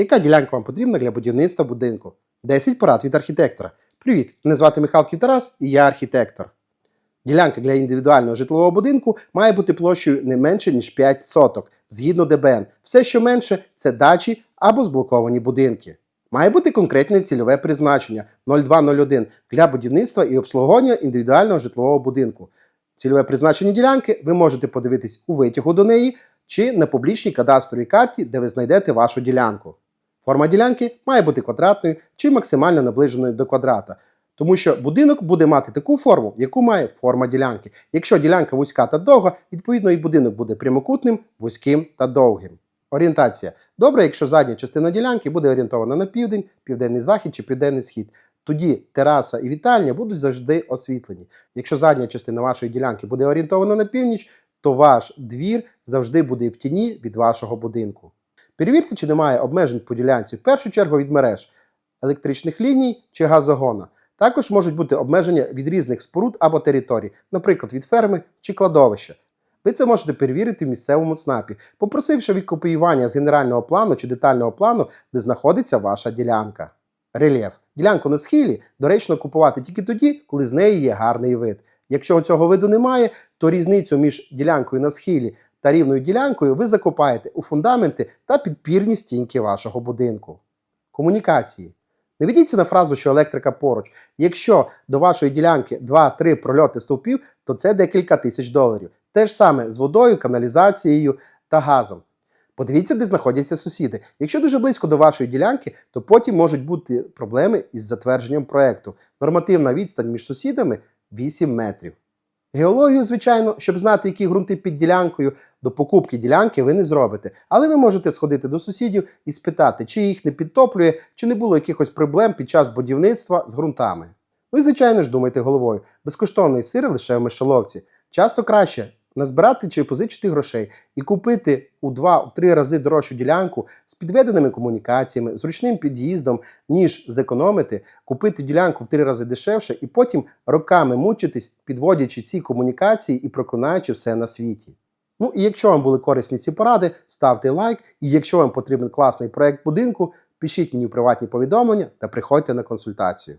Яка ділянка вам потрібна для будівництва будинку? 10 порад від архітектора. Привіт! Мене звати Михайлків Тарас і я архітектор. Ділянка для індивідуального житлового будинку має бути площею не менше, ніж 5 соток, згідно ДБН. Все, що менше, це дачі або зблоковані будинки. Має бути конкретне цільове призначення 0201 для будівництва і обслуговування індивідуального житлового будинку. Цільове призначення ділянки ви можете подивитись у витягу до неї чи на публічній кадастровій карті, де ви знайдете вашу ділянку. Форма ділянки має бути квадратною чи максимально наближеною до квадрата, тому що будинок буде мати таку форму, яку має форма ділянки. Якщо ділянка вузька та довга, відповідно і будинок буде прямокутним, вузьким та довгим. Орієнтація. Добре, якщо задня частина ділянки буде орієнтована на південь, південний захід чи південний схід. Тоді тераса і вітальня будуть завжди освітлені. Якщо задня частина вашої ділянки буде орієнтована на північ, то ваш двір завжди буде в тіні від вашого будинку. Перевірте, чи немає обмежень по ділянці в першу чергу від мереж електричних ліній чи газогона. Також можуть бути обмеження від різних споруд або територій, наприклад, від ферми чи кладовища. Ви це можете перевірити в місцевому ЦНАПі, попросивши відкопіювання з генерального плану чи детального плану, де знаходиться ваша ділянка. Рельєф. Ділянку на схилі доречно купувати тільки тоді, коли з неї є гарний вид. Якщо цього виду немає, то різницю між ділянкою на схилі та рівною ділянкою ви закопаєте у фундаменти та підпірні стінки вашого будинку. Комунікації. Не ведіться на фразу, що електрика поруч. Якщо до вашої ділянки 2-3 прольоти стовпів, то це декілька тисяч доларів. Те ж саме з водою, каналізацією та газом. Подивіться, де знаходяться сусіди. Якщо дуже близько до вашої ділянки, то потім можуть бути проблеми із затвердженням проекту. Нормативна відстань між сусідами 8 метрів. Геологію, звичайно, щоб знати, які ґрунти під ділянкою, до покупки ділянки ви не зробите. Але ви можете сходити до сусідів і спитати, чи їх не підтоплює, чи не було якихось проблем під час будівництва з ґрунтами. Ну і, звичайно ж, думайте головою. Безкоштовний сир лише в мишоловці. Часто краще назбирати чи позичити грошей і купити у 2-3 рази дорожчу ділянку з підведеними комунікаціями, зручним під'їздом, ніж зекономити, купити ділянку в 3 рази дешевше і потім роками мучитись, підводячи ці комунікації і проклинаючи все на світі. Ну і якщо вам були корисні ці поради, ставте лайк. І якщо вам потрібен класний проект будинку, пишіть мені в приватні повідомлення та приходьте на консультацію.